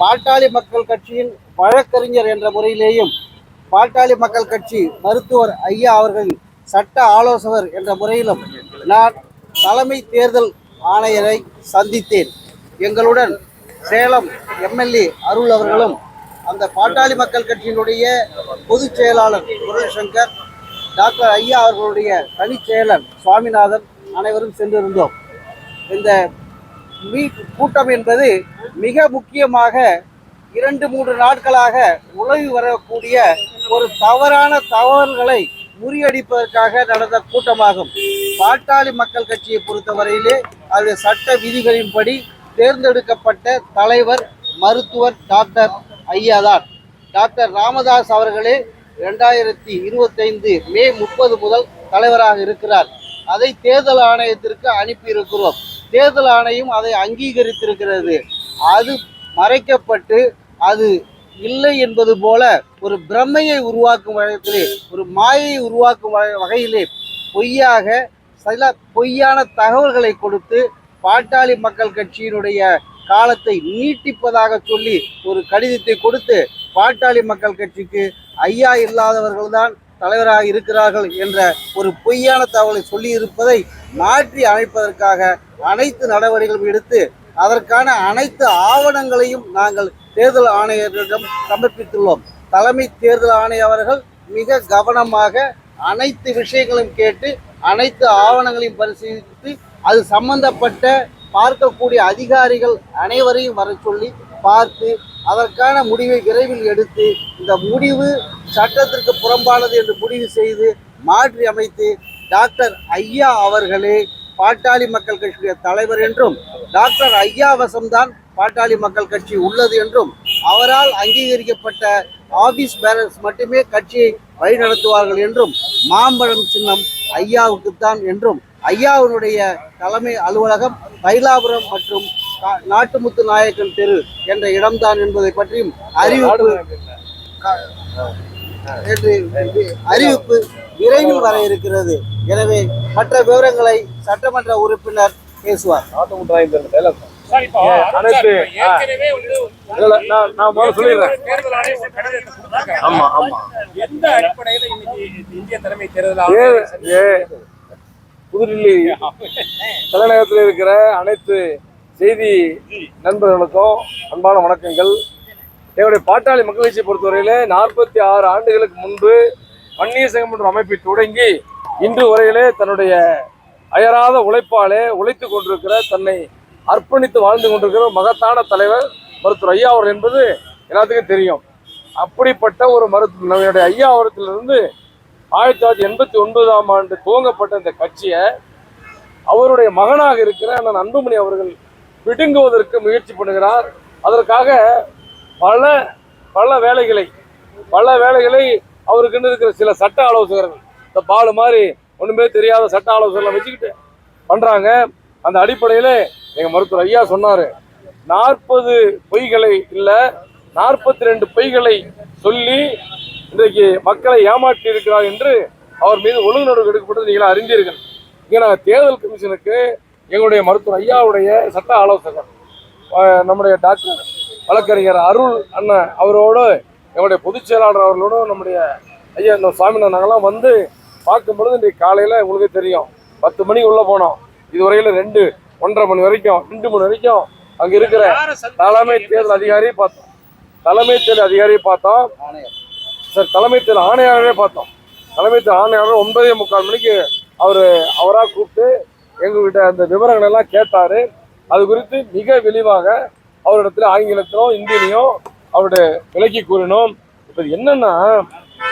பாட்டாளி மக்கள் கட்சியின் வழக்கறிஞர் என்ற முறையிலேயும் பாட்டாளி மக்கள் கட்சி மருத்துவர் ஐயா அவர்கள் சட்ட ஆலோசகர் என்ற முறையிலும் நான் தலைமை தேர்தல் ஆணையரை சந்தித்தேன். எங்களுடன் சேலம் எம்எல்ஏ அருள் அவர்களும் அந்த பாட்டாளி மக்கள் கட்சியினுடைய பொதுச் செயலாளர் முரளிசங்கர் டாக்டர் ஐயா அவர்களுடைய தனிச் செயலர் சுவாமிநாதன் அனைவரும் சென்றிருந்தோம். இந்த மீட் கூட்டம் என்பது மிக முக்கியமாக இரண்டு மூன்று நாட்களாக உலகி வரக்கூடிய ஒரு தவறான தகவல்களை முறியடிப்பதற்காக நடந்த கூட்டமாகும். பாட்டாளி மக்கள் கட்சியை பொறுத்தவரையிலே அது சட்ட விதிகளின்படி தேர்ந்தெடுக்கப்பட்ட தலைவர் மருத்துவர் டாக்டர் ஐயா தான். டாக்டர் ராமதாஸ் அவர்களே ரெண்டாயிரத்தி இருபத்தைந்து மே முப்பது முதல் தலைவராக இருக்கிறார். அதை தேர்தல் ஆணையத்திற்கு அனுப்பி இருக்கிறோம் தேர்தல் ஆணையம் அதை அங்கீகரித்திருக்கிறது. அது மறைக்கப்பட்டு அது இல்லை என்பது போல ஒரு பிரமையை உருவாக்கும் வகையிலே ஒரு மாயை உருவாக்கும் வகை- வகையிலே பொய்யாக சில பொய்யான தகவல்களை கொடுத்து பாட்டாளி மக்கள் கட்சியினுடைய காலத்தை நீட்டிப்பதாக சொல்லி ஒரு கடிதத்தை கொடுத்து பாட்டாளி மக்கள் கட்சிக்கு ஐயா இல்லாதவர்கள்தான் தலைவராக இருக்கிறார்கள் என்ற ஒரு பொய்யான தகவலை சொல்லி இருப்பதை மாற்றி அமைப்பதற்காக அனைத்து நடவடிக்கைகளும் எடுத்து அதற்கான அனைத்து ஆவணங்களையும் நாங்கள் தேர்தல் ஆணையரிடம் சமர்ப்பித்துள்ளோம். தலைமை தேர்தல் ஆணைய அவர்கள் மிக கவனமாக அனைத்து விஷயங்களையும் கேட்டு அனைத்து ஆவணங்களையும் பரிசீலித்து அது சம்பந்தப்பட்ட பார்க்கக்கூடிய அதிகாரிகள் அனைவரையும் வர சொல்லி பார்த்து அதற்கான முடிவை விரைவில் எடுத்து இந்த முடிவு சட்டத்திற்கு புறம்பானது என்று முடிவு செய்து மாற்றி அமைத்து டாக்டர் ஐயா அவர்களே பாட்டாளி மக்கள் கட்சியுடைய தலைவர் என்றும் டாக்டர் ஐயா வசம்தான் பாட்டாளி மக்கள் கட்சி உள்ளது என்றும் அவரால் அங்கீகரிக்கப்பட்ட ஆபீஸ் பேரன்ஸ் மட்டுமே கட்சியை வழிநடத்துவார்கள் என்றும் மாம்பழம் சின்னம் ஐயாவுக்குத்தான் என்றும் ஐயாவினுடைய தலைமை அலுவலகம் தைலாபுரம் மற்றும் நாட்டுமுத்து நாயக்கன் தெரு என்ற இடம்தான் என்பதை பற்றியும் அறிவிப்பு அறிவிப்பு விரைவில் வர இருக்கிறது. எனவே மற்ற விவரங்களை சட்டமன்ற உறுப்பினர் பேசுவார். அனைத்து நான் சொல்லிடுறேன். ஆமா ஆமா. எந்த அடிப்படையில இன்னைக்கு இந்திய தலைமை தேர்தல் புதுடில்லி தலைநகரத்தில் இருக்கிற அனைத்து செய்தி நண்பர்களுக்கும் அன்பான வணக்கங்கள். எங்களுடைய பாட்டாளி மக்கள் கட்சியை நாற்பத்தி ஆறு ஆண்டுகளுக்கு முன்பு வன்னிய சங்கம் என்ற அமைப்பை தொடங்கி இன்று வரையிலே தன்னுடைய அயராத உழைப்பாலே உழைத்து கொண்டிருக்கிற தன்னை அர்ப்பணித்து வாழ்ந்து கொண்டிருக்கிற மகத்தான தலைவர் மருத்துவர் ஐயா அவர் என்பது எல்லாத்துக்கும் தெரியும். அப்படிப்பட்ட ஒரு மருத்துவ நம்மளுடைய ஐயா அவரத்திலிருந்து ஆயிரத்தி தொள்ளாயிரத்தி எண்பத்தி ஒன்பதாம் ஆண்டு துவங்கப்பட்ட இந்த கட்சியை அவருடைய மகனாக இருக்கிற அண்ணன் அன்புமணி அவர்கள் பிடுங்குவதற்கு முயற்சி பண்ணுகிறார். அதற்காக பல பல வேலைகளை பல வேலைகளை அவருக்குன்னு இருக்கிற சில சட்ட ஆலோசகர்கள் இந்த பாலு மாதிரி ஒன்றுமே தெரியாத சட்ட ஆலோசகர்களை வச்சுக்கிட்டு பண்ணுறாங்க அந்த அடிப்படையில் எங்கள் மருத்துவர் ஐயா சொன்னார் நாற்பது பொய்களை இல்லை நாற்பத்தி ரெண்டு பொய்களை சொல்லி இன்றைக்கு மக்களை ஏமாற்றி இருக்கிறார் என்று அவர் மீது ஒழுங்கு நடவடிக்கை எடுக்கப்பட்டது நீங்கள் அறிந்தீர்கள். இங்கே நாங்கள் தேர்தல் கமிஷனுக்கு எங்களுடைய மருத்துவர் ஐயாவுடைய சட்ட ஆலோசகர் நம்முடைய டாக்டர் வழக்கறிஞர் அருள் அண்ணன் அவரோடு எங்களுடைய பொதுச் செயலாளர் அவர்களோடு நம்முடைய ஐயா இந்த சாமிநாதன் நாங்கள்லாம் வந்து பார்க்கும் பொழுது இன்றைக்கு காலையில் உங்களுக்கே தெரியும். பத்து மணிக்கு உள்ளே போனோம். இதுவரையில் ரெண்டு ஒன்றரை மணி வரைக்கும் ரெண்டு மணி வரைக்கும் அங்கே இருக்கிற தலைமை தேர்தல் அதிகாரியை பார்த்தோம். தலைமை தேர்தல் அதிகாரியை பார்த்தோம். சார் தலைமை தேர்தல் ஆணையாளரே பார்த்தோம். தலைமை தேர்தல் ஆணையாளர் ஒன்பதே முக்கால் மணிக்கு அவர் அவராக கூப்பிட்டு எங்கள்கிட்ட அந்த விவரங்கள் எல்லாம் கேட்டார். அது குறித்து மிக விரிவாக அவரிடத்துல ஆங்கிலத்திலும் இந்தியிலையும் அவருடைய விலக்கி கூறினோம். இப்போ என்னன்னா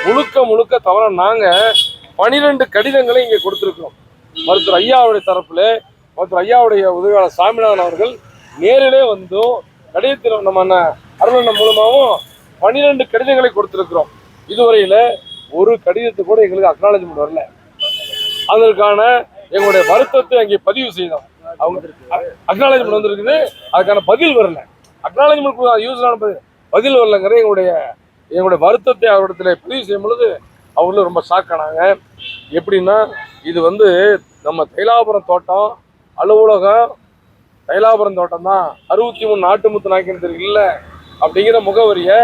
முழுக்க முழுக்க தவிர நாங்கள் பனிரெண்டு கடிதங்களை இங்கே கொடுத்துருக்கோம் மருத்துவர் ஐயாவுடைய தரப்புல மருத்துவர் ஐயாவுடைய உதவியாளர் சாமிநாதன் அவர்கள் நேரிலே வந்தும் கடிதத்தில் நம்ம அண்ணன் அருணன் மூலமாகவும் பனிரெண்டு கடிதங்களை கொடுத்துருக்குறோம். இதுவரையில ஒரு கடிதத்தை கூட எங்களுக்கு அக்னாலஜ்மெண்ட் வரல. அதற்கான எங்களுடைய வருத்தத்தை அங்கே பதிவு செய்தோம். அவங்க அக்னாலஜ்மெண்ட் வந்திருக்குது அதுக்கான பதில் வரல. அக்னாலஜ்மெண்ட் யூஸ் பதில் பதில் வரலங்கிற எங்களுடைய எங்களுடைய வருத்தத்தை அவரிடத்துல பதிவு செய்யும் பொழுது அவங்களும் ரொம்ப ஷாக் ஆனாங்க. எப்படின்னா இது வந்து நம்ம தைலாபுரம் தோட்டம் அலுவலகம் தைலாபுரம் தோட்டம் தான். அறுபத்தி மூணு நாட்டு முத்து நாய்க்கிறது இல்ல அப்படிங்கிற முகவரியை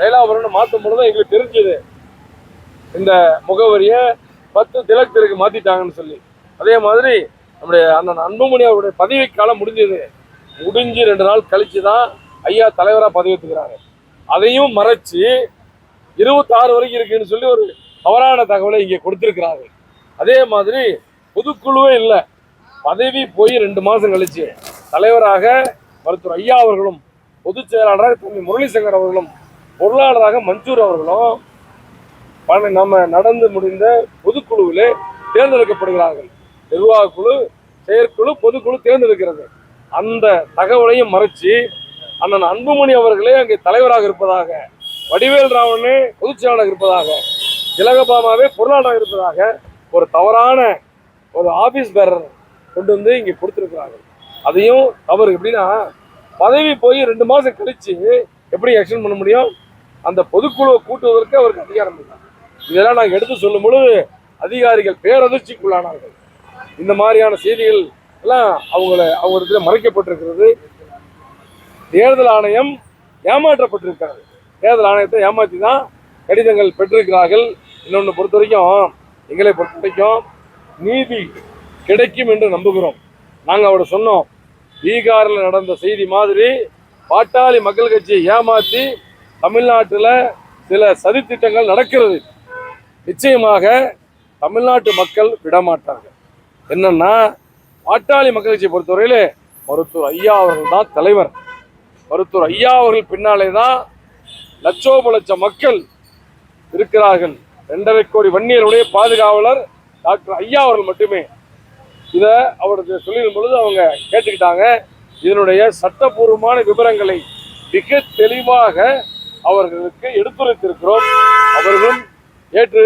தைலாபுரம்னு மாற்றும் பொழுது எங்களுக்கு தெரிஞ்சது. இந்த முகவரியை பத்து திலக் தெருக்கு மாத்திட்டாங்கன்னு சொல்லி. அதே மாதிரி நம்முடைய அண்ணன் அன்புமணி அவருடைய பதவி காலம் முடிஞ்சது. முடிஞ்சு ரெண்டு நாள் கழிச்சு தான் ஐயா தலைவராக பதவியேற்றுக்கிறாங்க அதையும் மறைச்சு இருபத்தாறு வரைக்கும் இருக்குன்னு சொல்லி ஒரு தவறான தகவலை இங்கே கொடுத்திருக்கிறாங்க அதே மாதிரி பொதுக்குழுவே இல்லை. பதவி போய் ரெண்டு மாதம் கழிச்சு தலைவராக மருத்துவர் ஐயா அவர்களும் பொதுச் செயலாளராக தம்பி முரளிசங்கர் அவர்களும் பொருளாளராக மஞ்சூர் அவர்களும் நம்ம நடந்து முடிந்த பொதுக்குழுவிலே தேர்ந்தெடுக்கப்படுகிறார்கள். நிர்வாகக்குழு செயற்குழு பொதுக்குழு தேர்ந்தெடுக்கிறது. அந்த தகவலையும் மறைச்சு அண்ணன் அன்புமணி அவர்களே அங்கே தலைவராக இருப்பதாக வடிவேல் ராவணே பொதுச் செயலாளராக இருப்பதாக திலகபாமாவே பொருளாளராக இருப்பதாக ஒரு தவறான ஒரு ஆபீஸ் பேரர் கொண்டு வந்து இங்கே கொடுத்துருக்குறாங்க அதையும் தவறு எப்படின்னா பதவி போய் ரெண்டு மாதம் கழித்து எப்படி எக்ஸ்டன் பண்ண முடியும்? அந்த பொதுக்குழுவை கூட்டுவதற்கு அவருக்கு அதிகாரம் இல்லை. இதெல்லாம் நாங்கள் எடுத்து சொல்லும் பொழுது அதிகாரிகள் பேரதிர்ச்சிக்குள்ளானார்கள். இந்த மாதிரியான செய்திகள் எல்லாம் அவங்கள அவங்க இடத்துல மறைக்கப்பட்டிருக்கிறது. தேர்தல் ஆணையம் ஏமாற்றப்பட்டிருக்கிறது. தேர்தல் ஆணையத்தை ஏமாற்றி தான் கடிதங்கள் பெற்றிருக்கிறார்கள். இன்னொன்று பொறுத்த வரைக்கும் எங்களை பொறுத்த வரைக்கும் நீதி கிடைக்கும் என்று நம்புகிறோம். நாங்கள் அவட சொன்னோம். பீகாரில் நடந்த செய்தி மாதிரி பாட்டாளி மக்கள் கட்சியை ஏமாற்றி தமிழ்நாட்டில் சில சதித்திட்டங்கள் நடக்கிறது. நிச்சயமாக தமிழ்நாட்டு மக்கள் விடமாட்டார்கள். என்னன்னா பாட்டாளி மக்கள் கட்சியை பொறுத்தவரையிலே மருத்துவர் ஐயா அவர்கள் தான் தலைவர். மருத்துவர் ஐயா அவர்கள் பின்னாலே தான் லட்சோப லட்சம் மக்கள் இருக்கிறார்கள். ரெண்டரை கோடி வன்னியருடைய பாதுகாவலர் டாக்டர் ஐயா அவர்கள் மட்டுமே. இதை அவருக்கு சொல்லிடும் பொழுது அவங்க கேட்டுக்கிட்டாங்க. இதனுடைய சட்டபூர்வமான விவரங்களை மிக தெளிவாக அவர்களுக்கு எடுத்துரைத்திருக்கிறோம். அவர்களும் ஏற்று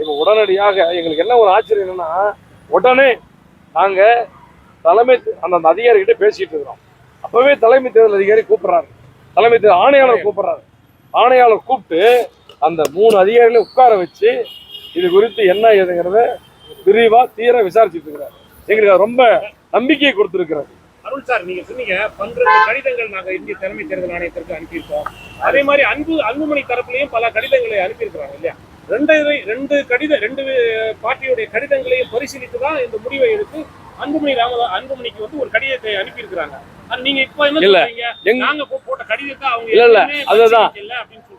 இப்போ உடனடியாக எங்களுக்கு என்ன ஒரு ஆச்சரியம் என்னன்னா உடனே நாங்க தலைமை அந்த அதிகாரிகிட்ட பேசிட்டு இருக்கிறோம். அப்பவே தலைமை தேர்தல் அதிகாரி கூப்பிடுறாரு. தலைமை தேர்தல் ஆணையாளர் கூப்பிடுறாரு. ஆணையாளர் கூப்பிட்டு அந்த மூணு அதிகாரிகளையும் உட்கார வச்சு இது குறித்து என்ன ஏதுங்கிறத விரிவா தீர விசாரிச்சுட்டு இருக்கிறாரு. எங்களுக்கு ரொம்ப நம்பிக்கையை கொடுத்திருக்கிறது. அருள் சார் நீங்க சொன்னீங்க பன்னிரண்டு கடிதங்கள் நாங்க இந்திய தலைமை தேர்தல் ஆணையத்திற்கு அனுப்பியிருக்கோம். அதே மாதிரி அன்பு அன்புமணி தரப்புலையும் பல கடிதங்களை அனுப்பியிருக்கிறாங்க இல்லையா? ரெண்டு ரெண்டு கடித ரெண்டு பார்ட்டியுடைய கடிதங்களையும் பரிசீலித்து தான் இந்த முடிவை எடுத்து அன்புமணி ராமதா அன்புமணிக்கு வந்து ஒரு கடிதத்தை அனுப்பியிருக்கிறாங்க. அது நீங்க இப்ப என்ன சொல்றீங்க? எங்க- நாங்க போட்ட கடிதத்தை அவங்க இல்ல, இல்ல, அதுதான்.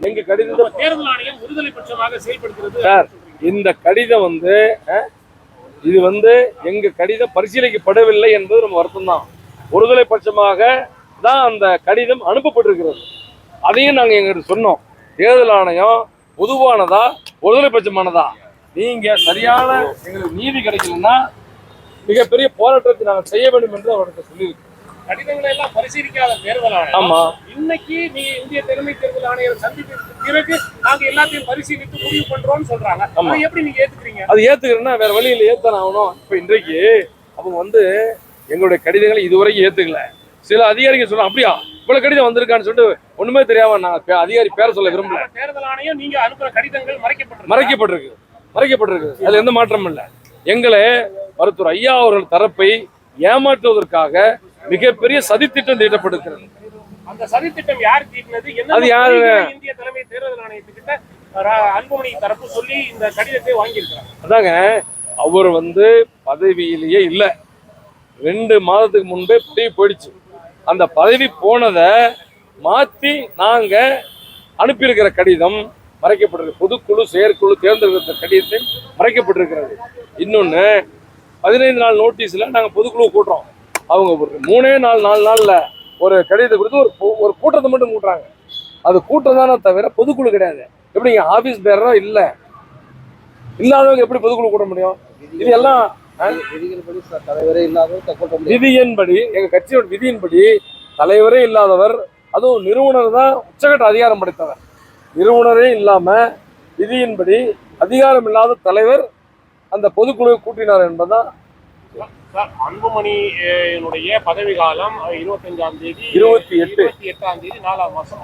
எங்க கடிதத்தை அப்ப தேர்தல் ஆணையம் விடுதலை பட்சமாக செயல்படுத்துறது சார். இந்த கடிதம் வந்து இது வந்து எங்க கடிதம் பரிசீலிக்கப்படவில்லை என்பது நம்ம வருத்தம் தான் ஒருதலை பட்சமாக தான் அந்த கடிதம் அனுப்பப்பட்டிருக்கிறது. அதையும் நாங்க எங்கிட்ட சொன்னோம். தேர்தல் ஆணையம் பொதுவானதா ஒருதலை பட்சமானதா நீங்க சரியான எங்களுக்கு நீதி கிடைக்கலன்னா மிகப்பெரிய போராட்டத்தை நாங்கள் செய்ய வேண்டும் என்று அவர்கிட்ட சொல்லியிருக்கோம் கடிதங்களை எல்லாம் பரிசீலிக்காத தேர்தல் ஆணையம் ஆமா. இன்னைக்கு நீங்க இந்திய தலைமை தேர்தல் ஆணையர் சந்திப்பதற்கு பிறகு நாங்க எல்லாத்தையும் பரிசீலித்து முடிவு பண்றோம்னு சொல்றாங்க. அதை எப்படி நீங்க ஏத்துக்கிறீங்க? அது ஏத்துக்கிறேன்னா வேற வழியில் ஏத்தான ஆகணும். இப்ப இன்றைக்கு அவங்க வந்து எங்களுடைய கடிதங்களை இதுவரைக்கும் ஏத்துக்கல. சில அதிகாரிகள் சொல்றாங்க அப்படியா? இவ்வளவு கடிதம் வந்திருக்கான்னு சொல்லிட்டு ஒண்ணுமே தெரியாம நான் அதிகாரி பேரை சொல்ல விரும்பல. தேர்தல் ஆணையம் நீங்க அனுப்புற கடிதங்கள் மறைக்கப்பட்டிருக்கு? மறைக்கப்பட்டிருக்கு. மறைக்கப்பட்டிருக்கு. அதுல எந்த மாற்றமும் இல்ல. எங்களை மருத்துவர் ஐயா அவர்கள் தரப்பை ஏமாற்றுவதற்காக மிகப்பெரிய சதித்திட்டம் தீட்டப்பட்டிருக்கிறது அந்த சதித்திட்டம் யார் தீட்டினது? அது யாரு? இந்திய தலைமை தேர்தல் ஆணையத்துக்கிட்ட அன்புமணி தரப்பு சொல்லி இந்த கடிதத்தை வாங்கியிருக்கிறாங்க அதாங்க அவர் வந்து பதவியிலேயே இல்லை. ரெண்டு மாதத்துக்கு முன்பே பதவி போயிடுச்சு. அந்த பதவி போனதை மாற்றி நாங்கள் அனுப்பியிருக்கிற கடிதம் மறைக்கப்பட்டிருக்கு. பொதுக்குழு செயற்குழு தேர்ந்தெடுக்கிற கடிதத்தை மறைக்கப்பட்டிருக்கிறது. இன்னொன்று பதினைந்து நாள் நோட்டீஸில் நாங்கள் பொதுக்குழு கூட்டுறோம். அவங்க ஒரு மூணே நாள் நாலு நாளில் ஒரு கடிதத்தை கொடுத்து ஒரு ஒரு கூட்டத்தை மட்டும் கூட்டுறாங்க. அது கூட்டம் தானே தவிர பொதுக்குழு கிடையாது. எப்படிங்க? ஆஃபீஸ் பேரோ இல்லை. இல்லாதவங்க எப்படி பொதுக்குழு கூட்ட முடியும்? இது எல்லாம் விதியின்படி எங்க கட்சியோட விதியின்படி தலைவரே இல்லாதவர் அதுவும் நிறுவனர் தான் உச்சகட்ட அதிகாரம் படைத்தவர். நிறுவனரே இல்லாம விதியின்படி அதிகாரம் இல்லாத தலைவர் அந்த பொதுக்குழுவை கூட்டினார் என்பதுதான் சார் அன்புமணி அஹ், என்னுடைய பதவி காலம் இருபத்தஞ்சாம் தேதி இருபத்தி எட்டு. எட்டாம் தேதி நாலாம் மாசம்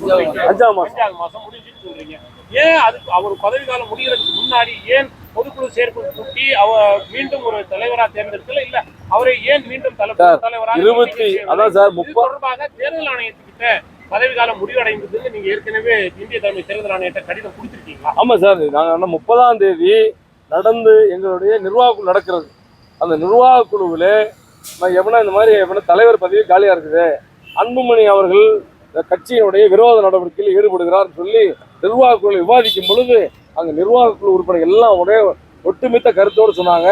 சொல்றீங்க. அஞ்சாம் மாசம் அஞ்சாவது மாசம் முடிஞ்சுன்னு சொல்றீங்க. ஏன் அது அவர் பதவி காலம் முடிகிறதுக்கு முன்னாடி ஏன் பொதுக்குழு செயற்குழு கூட்டி அவ மீண்டும் ஒரு தலைவரா தேர்ந்தெடுக்கல இல்ல அவரை ஏன் மீண்டும் தலைவராக இருபத்தி? அதான் சார் தொடர்பாக தேர்தல் ஆணையத்துக்கிட்ட பதவி காலம் முடிவடைந்ததுன்னு நீங்க ஏற்கனவே இந்திய தலைமை தேர்தல் ஆணையத்தை கடிதம் கொடுத்திருக்கீங்களா ஆமா சார் நாங்க முப்பதாம் தேதி நடந்து எங்களுடைய நிர்வாக குழு நடக்கிறது அந்த நிர்வாக குழுவில் நான் எவனா இந்த மாதிரி எவனா தலைவர் பதவி காலியா இருக்குது அன்புமணி அவர்கள் கட்சியினுடைய விரோத நடவடிக்கையில் ஈடுபடுகிறார்னு சொல்லி நிர்வாக குழு விவாதிக்கும் பொழுது அங்கே நிர்வாக குழு உறுப்பினர் எல்லாம் ஒரே ஒட்டுமித்த கருத்தோடு சொன்னாங்க.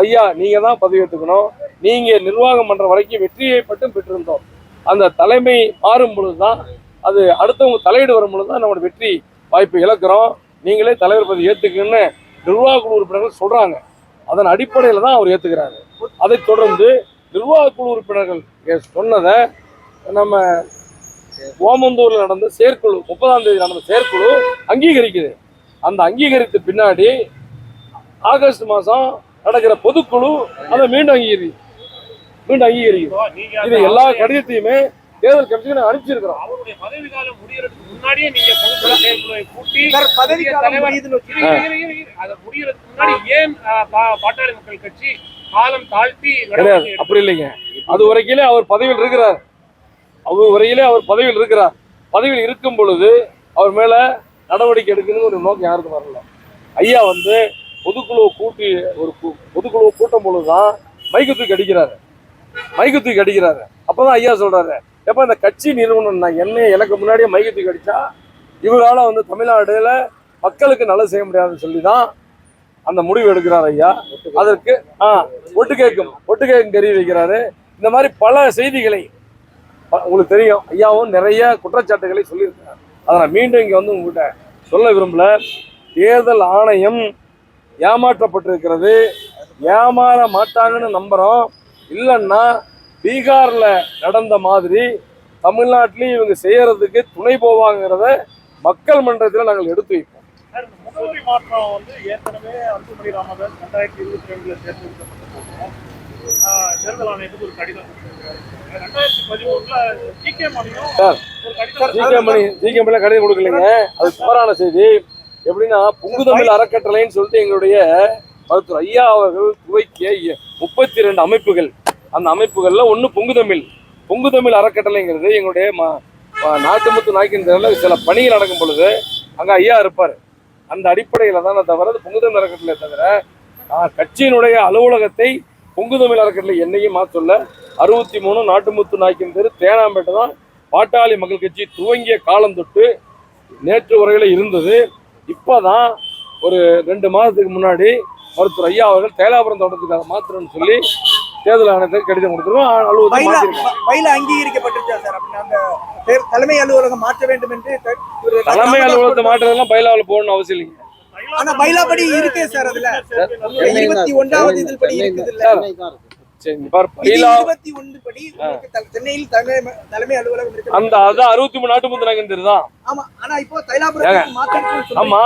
ஐயா நீங்கள் தான் பதவி ஏற்றுக்கணும் நீங்கள் நிர்வாகம் பண்ணுற வரைக்கும் வெற்றியை மட்டும் பெற்றிருந்தோம். அந்த தலைமை மாறும் பொழுது தான் அது அடுத்தவங்க தலையீடு வரும் பொழுது தான் நம்மளோட வெற்றி வாய்ப்பு இழக்கிறோம். நீங்களே தலைவர் பதவி ஏத்துக்குன்னு நிர்வாக குழு உறுப்பினர்கள் சொல்கிறாங்க அதன் அடிப்படையில் தான் அவர் ஏற்றுக்கிறாரு அதைத் தொடர்ந்து நிர்வாக குழு உறுப்பினர்கள் சொன்னதை நம்ம ஓமந்தூரில் நடந்த செயற்குழு முப்பதாம் தேதி நடந்த செயற்குழு அங்கீகரிக்குது. அந்த அங்கீகரித்த பின்னாடி ஆகஸ்ட் மாசம் நடக்கிற பொதுக்குழு அதை மீண்டும் அங்கீகரி மீண்டும் நீங்க இது எல்லா கடிதத்தையுமே தேர்தல் கமிஷன் அனுப்பிச்சிருக்கிறோம். அவருடைய பதவி காலம் முடியறதுக்கு முன்னாடியே நீங்க கூட்டி பதவி காலம் முன்னாடி ஏன் பாட்டாளி மக்கள் கட்சி காலம் தாழ்த்தி கிடையாது? அப்படி இல்லைங்க. அது வரைக்கிலே அவர் பதவியில் இருக்கிறார். அவர் வரையிலே அவர் பதவியில் இருக்கிறார். பதவியில் இருக்கும் பொழுது அவர் மேல நடவடிக்கை எடுக்கணும்னு ஒரு நோக்கம் யாருக்கும் வரல. ஐயா வந்து பொதுக்குழுவை கூட்டி ஒரு பொதுக்குழுவை கூட்டும் பொழுதுதான் மைக்கு தூக்கி அடிக்கிறாரு. மைக்கு தூக்கி அடிக்கிறாரு. அப்பதான் ஐயா சொல்றாரு எப்ப இந்த கட்சி நிறுவனம் நான் என்ன எனக்கு முன்னாடியே மைக்கு தூக்கி அடிச்சா இவரால வந்து தமிழ்நாடுல மக்களுக்கு நல்லது செய்ய முடியாதுன்னு சொல்லி தான் அந்த முடிவு எடுக்கிறார் ஐயா. அதற்கு ஆ ஒட்டு கேட்கும் ஒட்டு கேட்கும் தெரிய வைக்கிறாரு. இந்த மாதிரி பல செய்திகளை உங்களுக்கு தெரியும் ஐயாவும் நிறைய குற்றச்சாட்டுகளை சொல்லியிருக்காரு அதை நான் மீண்டும் இங்கே வந்து உங்கள்கிட்ட சொல்ல விரும்பல. தேர்தல் ஆணையம் ஏமாற்றப்பட்டிருக்கிறது. ஏமாற மாட்டாங்கன்னு நம்புறோம். இல்லைன்னா பீகாரில் நடந்த மாதிரி தமிழ்நாட்டிலையும் இவங்க செய்யறதுக்கு துணை போவாங்கிறத மக்கள் மன்றத்தில் நாங்கள் எடுத்து வைப்போம். இந்த முகவரி மாற்றம் வந்து ஏற்கனவே அன்புமணி ராமதாஸ் ரெண்டாயிரத்தி இருபத்தி ரெண்டுல தேர்ந்தெடுக்கப்பட்ட தேர்தல் ஆணையத்துக்கு ஒரு கடிதம் கொடுத்திருக்காரு. Sir, GK Mani GK Mani கடிதம் கொடுக்கலைங்க. அது தவறான செய்தி. எப்படின்னா புங்குதமிழ் அறக்கட்டளைன்னு சொல்லிட்டு எங்களுடைய மருத்துவர் ஐயா அவர்கள் துவக்கிய முப்பத்தி ரெண்டு அமைப்புகள். அந்த அமைப்புகள்ல ஒண்ணு பொங்குதமிழ். பொங்குதமிழ் அறக்கட்டளைங்கிறது எங்களுடைய நாட்டுமுத்து நாய்க்கின்ற சில பணிகள் நடக்கும் பொழுது அங்க ஐயா இருப்பார். அந்த அடிப்படையில தான் தவிர அது பொங்குதமிழ் அறக்கட்டளை தவிர கட்சியினுடைய அலுவலகத்தை பொங்குதமிழ் அறக்கட்டளை என்னையும் மாற்றல அறுபத்தி மூணு நாட்டுமுத்து நாய்க்கின் தெரு தேனாம்பேட்டை தான் பாட்டாளி மக்கள் கட்சி துவங்கிய காலம் தொட்டு நேற்று வரையில இருந்தது. இப்போதான் ஒரு ரெண்டு மாதத்துக்கு முன்னாடி மருத்துவர் ஐயா அவர்கள் தேலாபுரம் தோட்டத்துக்கு அதை மாத்திரம்னு சொல்லி தேர்தல் ஆணையத்துக்கு கடிதம் கொடுத்துருவோம் அலுவலகம் அங்கீகரிக்கப்பட்டிருச்சா சார்? தலைமை அலுவலகம் மாற்ற வேண்டும் என்று தலைமை அலுவலகத்தை மாற்றுறதெல்லாம் பைலாவில் போகணும்னு அவசியம் இல்லைங்க. ஆனா பைலா படி இருக்கே சார் அதுல. இருபத்தி ஒன்றாவது இதில் படி இருக்குது அந்த அதான் அறுபத்தி மூணு நாட்டு முத்து தெரு தான் ஆமா ஆனா இப்போ மாற்றம் ஆமா.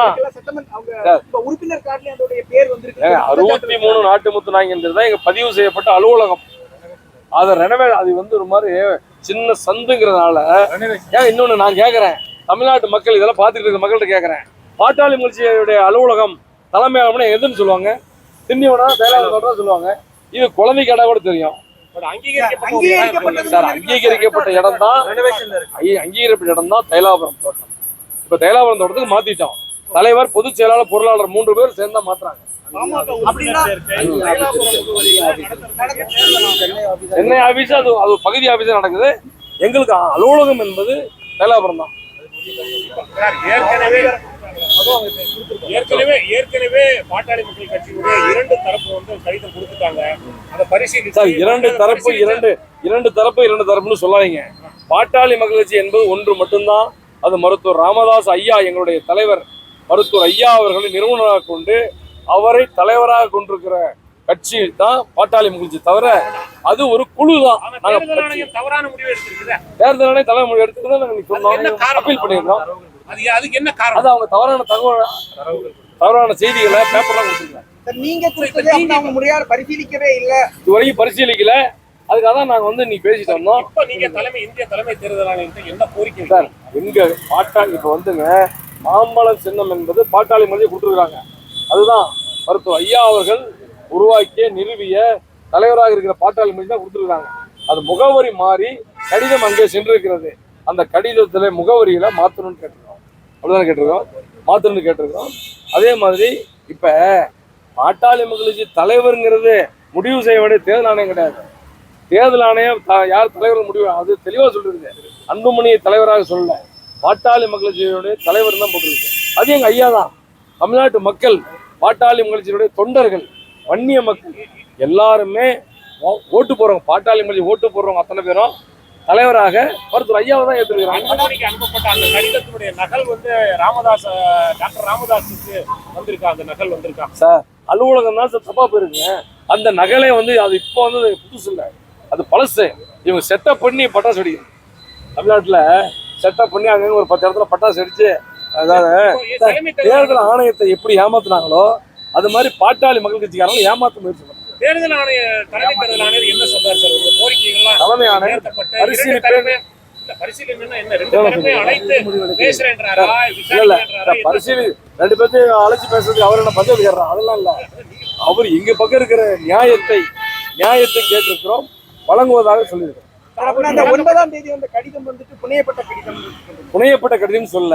உறுப்பினர் கார்டுல அதோடைய பேர் வந்திருக்கு. அறுபத்தி மூணு நாட்டு முத்து நாய்க்கின்றது தான் பதிவு செய்யப்பட்ட அலுவலகம். அதை ரெனவே அது வந்து ஒரு மாதிரி சின்ன சந்துங்கிறதுனால ஏன் இன்னொன்னு நான் கேட்கறேன் தமிழ்நாட்டு மக்கள் இதெல்லாம் பார்த்துட்டு இருக்க மக்கள்கிட்ட கேட்கறேன் பாட்டாளி முயற்சியுடைய அலுவலகம் தலைமை அலுவலகம் எதுன்னு சொல்லுவாங்க? திண்டிவனா தேலாவரம் சொல்லுவாங்க. இது குழந்தை கடை கூட தெரியும். அங்கீகரிக்கப்பட்ட ஒரு இடம் தான் அங்கீகரிக்கப்பட்ட இடம் தான் தைலாபுரம் தோட்டம். இப்ப தைலாபுரம் தோட்டத்துக்கு மாத்திட்டோம். தலைவர் பொதுச் செயலாளர் பொருளாளர் மூன்று பேர் சேர்ந்தா மாத்துறாங்க. சென்னை ஆபீஸ் அது அது பகுதி ஆபீஸா நடக்குது. எங்களுக்கு அலுவலகம் என்பது தைலாபுரம் தான். சார், ஏற்கனவே ஏற்கனவே ஏற்கனவே பாட்டாளி மக்கள் கட்சியுடைய இரண்டு தரப்பு வந்து கடிதம் கொடுத்துட்டாங்க. அதை பரிசீலித்து சார் இரண்டு தரப்பு இரண்டு இரண்டு தரப்பு இரண்டு தரப்புன்னு சொல்லாதீங்க. பாட்டாளி மக்கள் கட்சி என்பது ஒன்று மட்டும்தான். அது மருத்துவர் ராமதாஸ் ஐயா எங்களுடைய தலைவர் மருத்துவர் ஐயா அவர்களை நிறுவனராக கொண்டு அவரை தலைவராக கொண்டிருக்கிற கட்சி தான் பாட்டாளி கட்சி. தவிர அது ஒரு குழு தான் தேர்தல் ஆணையம் தவறான முடிவு எடுத்திருக்குதே? தேர்தல் ஆணையம் தலைமுறை எடுத்துக்கிட்டு நாங்க இன்னைக்கு அது என்ன சொன்னோம்? அப்பீல் பண்ணியிருக்கோம். அது அதுக்கு என்ன காரணம்? அது அவங்க தவறான தகவல் தவறான செய்திகளை பேப்பர்லாம் கொடுத்துருக்காங்க. சார், நீங்க கொடுத்ததே அவங்க முறையாக பரிசீலிக்கவே இல்ல. இது வரைக்கும் பரிசீலிக்கல. அதுக்காக தான் நாங்க வந்து இன்னைக்கு பேசிட்டு வந்தோம். இப்ப நீங்க தலைமை இந்திய தலைமை தேர்தல் ஆணையத்தை என்ன கோரிக்கை சார் எங்க பாட்டாளி இப்ப வந்துங்க மாம்பழம் சின்னம் என்பது பாட்டாளி மொழியை கொடுத்துருக்காங்க அதுதான் மருத்துவர் ஐயா அவர்கள் உருவாக்கிய நிறுவிய தலைவராக இருக்கிற பாட்டாளி மொழி தான் கொடுத்துருக்காங்க அது முகவரி மாறி கடிதம் அங்கே சென்றிருக்கிறது. அந்த கடிதத்துல முகவரியில மாத்தணும்னு கேட்டிருக்கோம் அப்படிதானே கேட்டிருக்கோம்? மாத்தணும்னு கேட்டிருக்கோம். அதே மாதிரி இப்போ பாட்டாளி மகிழ்ச்சி தலைவருங்கிறது முடிவு செய்ய வேண்டிய தேர்தல் ஆணையம் கிடையாது. தேர்தல் ஆணையம் த- யார் தலைவர் முடிவு அது தெளிவாக சொல்லியிருக்கு அன்புமணியை தலைவராக சொல்லல. பாட்டாளி மகிழ்ச்சியுடைய தலைவர் தான் போட்டிருக்கு. அது எங்கள் ஐயா தான். தமிழ்நாட்டு மக்கள் பாட்டாளி மகிழ்ச்சியுடைய தொண்டர்கள் வன்னிய மக்கள் எல்லாருமே ஓட்டு போடுறவங்க பாட்டாளி மகிழ்ச்சி ஓட்டு போடுறவங்க அத்தனை பேரும் தலைவராக மருத்துவர் ஐயாவை தான் ஏற்றிருக்கிறாங்க அனுப்பப்பட்ட அந்த கடிதத்தினுடைய நகல் வந்து ராமதாஸ் டாக்டர் ராமதாஸுக்கு வந்திருக்கா அந்த நகல் வந்திருக்கா சார் அலுவலகம் தான் சார் தப்பா போயிருங்க அந்த நகலை வந்து அது இப்போ வந்து புதுசு இல்லை அது பழசு இவங்க செட்டப் பண்ணி பட்டாசு வெடிக்கணும் தமிழ்நாட்டுல செட்டப் பண்ணி அங்கங்க ஒரு பத்து இடத்துல பட்டாசு வெடிச்சு அதாவது தேர்தல் ஆணையத்தை எப்படி ஏமாத்துனாங்களோ அது மாதிரி பாட்டாளி மக்கள் கட்சிக்காரங்களும் ஏமாத்த முயற்சி பண்றாங்க தேர்தல் ஆணைய தலைமை தேர்தல் ஆணையர் என்ன சொல்றாரு சார்? உங்க கோரிக்கைகள்லாம் தலைமை ஆணையம் உயர்த்தப்பட்டு பரிசீலிப்பு- இரண்டு தரப்பையும் இல்ல, பரிசீலனைன்னா என்ன? ரெண்டு பேர்த்தையும் அழைச்சு பேசுறதுக்கு அவர் பஞ்சம் கேட்கறான் அதெல்லாம் இல்ல. அவர் எங்க பக்கம் இருக்கிற நியாயத்தை நியாயத்தை கேட்டிருக்கிறோம் வழங்குவதாக சொல்லியிருக்கிறோம் ஒன்பதாம் தேதி வந்த கடிதம் வந்துட்டு புனையப்பட்ட கடிதம் புனையப்பட்ட கடிதம் சொல்ல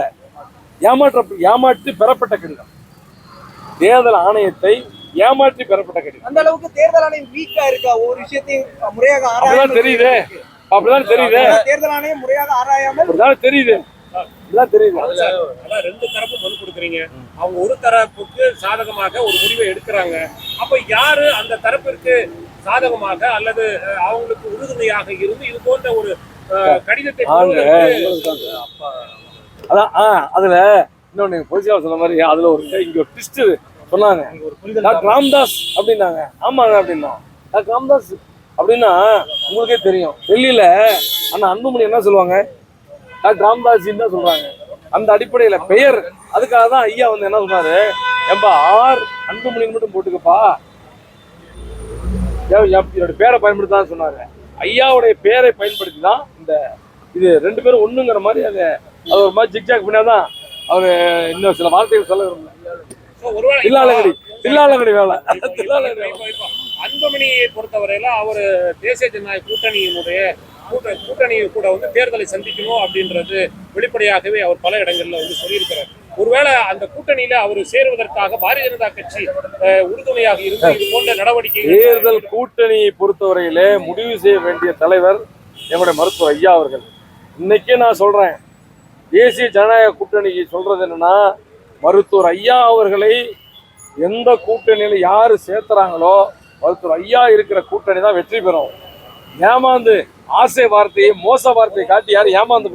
ஏமாற்ற ஏமாற்றி பெறப்பட்ட கடிதம். தேர்தல் ஆணையத்தை ஏமாற்றி பெறப்பட்ட கடிதம் அந்த அளவுக்கு தேர்தல் ஆணையம் வீக்கா இருக்கா? ஒரு விஷயத்தையும் முறையாக ஆராயாமல் தெரியுது. அப்படிதான் தெரியுது. தேர்தல் ஆணையம் முறையாக ஆராயாமல் அப்படிதான் தெரியுது. ரெண்டு தரப்பும் மனு கொடுக்குறீங்க. அவங்க ஒரு தரப்புக்கு சாதகமாக ஒரு முடிவை எடுக்கிறாங்க. அப்ப யாரு அந்த தரப்பிற்கு சாதகமாக அல்லது அவங்களுக்கு உறுதுணையாக இருந்து இது போன்ற ஒரு அஹ், கடிதத்தை அதான் அதுல இன்னொன்னு சொன்ன மாதிரி அதுல ஒரு இங்க ஒரு ட்விஸ்ட் சொன்னாங்க. டாக்டர் ராம்தாஸ் அப்படின்னாங்க. ஆமாங்க அப்படின்னா. டாக்டர் ராம்தாஸ் அப்படின்னா உங்களுக்கே தெரியும். டெல்லியில அண்ணா அன்புமணி என்ன சொல்லுவாங்க? டாக்டர் ராம்தாஸ் தான் சொல்றாங்க. அந்த அடிப்படையில் பெயர். அதுக்காக தான் ஐயா வந்து என்ன சொன்னார் ஏம்பா ஆர் அன்புமணி மட்டும் போட்டுக்கப்பா. ஏன் என் என்னோட பேரை பயன்படுத்தான்னு சொன்னார். ஐயாவுடைய பேரை பயன்படுத்தி தான் இந்த இது ரெண்டு பேரும் ஒன்றுங்கிற மாதிரி அது அது ஒரு மாதிரி ஜிக்ஜாக் பண்ணாதான் அவர் இன்னும் சில வார்த்தைகள் சொல்ல விரும்பல. தில்லாலங்கடி தில்லாலங்கடி வேலை. தில்லாலங்கடி அன்புமணியை பொறுத்தவரையில அவர் தேசிய ஜனநாயக கூட்டணியினுடைய கூட்ட கூட்டணி கூட வந்து தேர்தலை சந்திக்கணும் அப்படின்றது வெளிப்படையாகவே அவர் பல இடங்கள்ல வந்து சொல்லியிருக்கிறார். ஒருவேளை அந்த கூட்டணியில அவர் சேருவதற்காக பாரதிய ஜனதா கட்சி உறுதுணையாக இருந்து இது போன்ற நடவடிக்கைகள் தேர்தல் கூட்டணியை பொறுத்தவரையிலே முடிவு செய்ய வேண்டிய தலைவர் எங்களுடைய மருத்துவர் ஐயா அவர்கள். இன்னைக்கே நான் சொல்றேன். தேசிய ஜனநாயக கூட்டணிக்கு சொல்றது என்னன்னா மருத்துவர் ஐயா அவர்களை எந்த கூட்டணியில யாரு சேர்த்துறாங்களோ மருத்துவர் ஐயா இருக்கிற கூட்டணி தான் வெற்றி பெறும். ஏமாந்து ஆசை வார்த்தையை மோச வார்த்தையை காட்டி யாரும் ஏமாந்து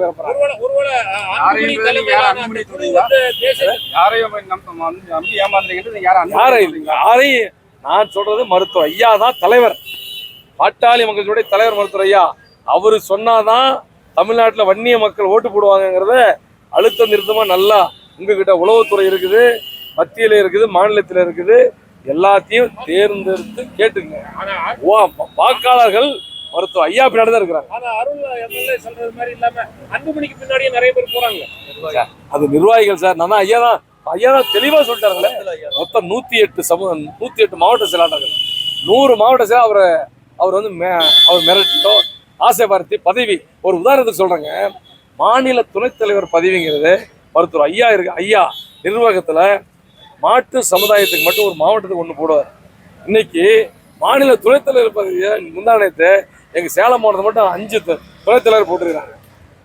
யாரையும் நான் சொல்றது மருத்துவர் ஐயா தான் தலைவர். பாட்டாளி மக்களுடைய தலைவர் மருத்துவர் ஐயா. அவரு சொன்னாதான் தமிழ்நாட்டுல வன்னிய மக்கள் ஓட்டு போடுவாங்கங்கிறத அழுத்த நிறுத்தமா நல்லா உங்ககிட்ட உளவுத்துறை இருக்குது மத்தியில இருக்குது மாநிலத்துல இருக்குது. எல்லாத்தையும் தேர்ந்தெடுத்து கேட்டுங்க வாக்காளர்கள் மருத்துவர் ஐயா பின்னாடி தான் இருக்கிறாங்க சொல்றது மாதிரி இல்லாம அன்புமணிக்கு பின்னாடியே நிறைய பேர் போறாங்க. அது நிர்வாகிகள் சார். நான் ஐயா தான் ஐயா தான் தெளிவா சொல்லிட்டாங்களே மொத்தம் நூத்தி எட்டு சமூக நூத்தி எட்டு மாவட்ட செயலாளர்கள். நூறு மாவட்ட செயலர் அவரை அவர் வந்து அவர் மிரட்டோ ஆசை பார்த்தி பதவி ஒரு உதாரணத்துக்கு சொல்றேங்க. மாநில துணைத் தலைவர் பதவிங்கிறது மருத்துவர் ஐயா இருக்கு ஐயா நிர்வாகத்தில் மாட்டு சமுதாயத்துக்கு மட்டும் ஒரு மாவட்டத்துக்கு ஒன்று போடுவார். இன்னைக்கு மாநில துணைத்தலைவர் பதவியை முந்தானத்தை எங்கள் சேலம் மாவட்டத்தை மட்டும் அஞ்சு துணைத்தலைவர் போட்டிருக்கிறாங்க.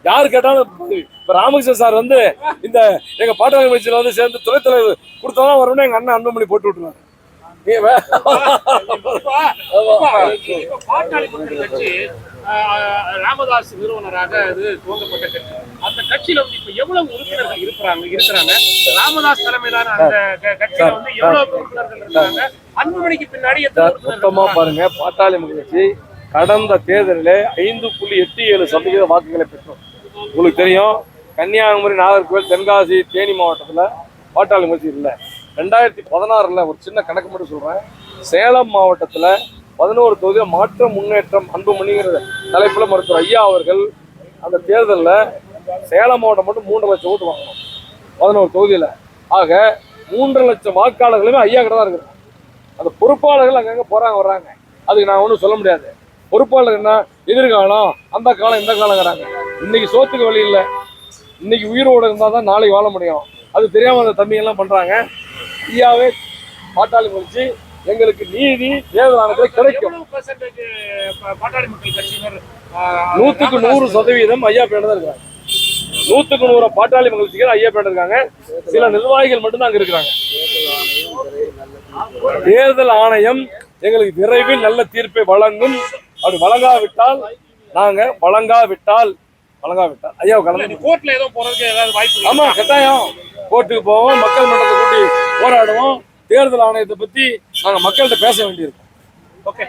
யார் கேட்டாலும் இப்போ ராமகிருஷ்ணன் சார் வந்து இந்த எங்கள் பாட்டாளி முயற்சியில் வந்து சேர்ந்து துணைத்தலைவர் கொடுத்தாலும் வரணும்னு எங்கள் அண்ணன் அன்புமணி போட்டு விட்டுருவாங்க நீ ராமதாஸ் நிறுவனராக அது துவங்கப்பட்ட கட்சி. அந்த கட்சியில வந்து இப்ப எவ்வளவு உறுப்பினர்கள் இருக்கிறாங்க இருக்கிறாங்க? ராமதாஸ் தலைமையிலான அந்த கட்சியில வந்து எவ்வளவு உறுப்பினர்கள் இருக்காங்க அன்புமணிக்கு பின்னாடி மொத்தமா? பாருங்க பாட்டாளி கட்சி கடந்த தேர்தலில் ஐந்து புள்ளி எட்டு ஏழு சதவீத வாக்குகளை பெற்றோம். உங்களுக்கு தெரியும் கன்னியாகுமரி நாகர்கோவில் தென்காசி தேனி மாவட்டத்துல பாட்டாளி கட்சி இல்லை. ரெண்டாயிரத்தி பதினாறுல ஒரு சின்ன கணக்கு மட்டும் சொல்றேன். சேலம் மாவட்டத்துல பதினோரு தொகுதியில் மாற்ற முன்னேற்றம் அன்புமணிங்கிற தலைப்பில் மருத்துவர் ஐயா அவர்கள் அந்த தேர்தலில் சேலம் மாவட்டம் மட்டும் மூன்று லட்சம் ஓட்டு வாங்கணும். பதினோரு தொகுதியில். ஆக மூன்று லட்சம் வாக்காளர்களுமே ஐயா கிட்ட தான் இருக்கிறாங்க அந்த பொறுப்பாளர்கள் அங்கங்கே போகிறாங்க வர்றாங்க. அதுக்கு நான் ஒன்றும் சொல்ல முடியாது. பொறுப்பாளர் என்ன? எதிர்காலம் அந்த காலம் இந்த காலங்கிறாங்க. இன்னைக்கு சோத்துக்கு வழி இல்லை. இன்னைக்கு உயிரோடு இருந்தால் தான் நாளைக்கு வாழ முடியும். அது தெரியாமல் அந்த தம்பி எல்லாம் ஐயாவே பாட்டாளி முடிச்சு எங்களுக்கு நீதி தேர்தல் ஆணையத்தில் கிடைக்கும் மக்கள் நூத்துக்கு நூறு சதவீதம்? ஐயா பேண்ட தான் இருக்காங்க. நூத்துக்கு நூறு பாட்டாளி மகிழ்ச்சிகள் ஐயா பேண்ட இருக்காங்க. சில நிர்வாகிகள் மட்டும்தான் அங்க இருக்கிறாங்க. தேர்தல் ஆணையம் எங்களுக்கு விரைவில் நல்ல தீர்ப்பை வழங்கும். அப்படி வழங்காவிட்டால் நாங்க வழங்காவிட்டால் வழங்காவிட்டால். ஐயா கலந்து கோர்ட்ல ஏதோ போறதுக்கு ஏதாவது வாய்ப்பு ஆமா கட்டாயம். கோர்ட்டுக்கு போவோம் மக்கள் மன்றத்தை கூட்டி போராடுவோம். தேர்தல் ஆணையத்தை பத்தி நாங்க மக்கள்கிட்ட பேச வேண்டியிருக்கோம். ஓகே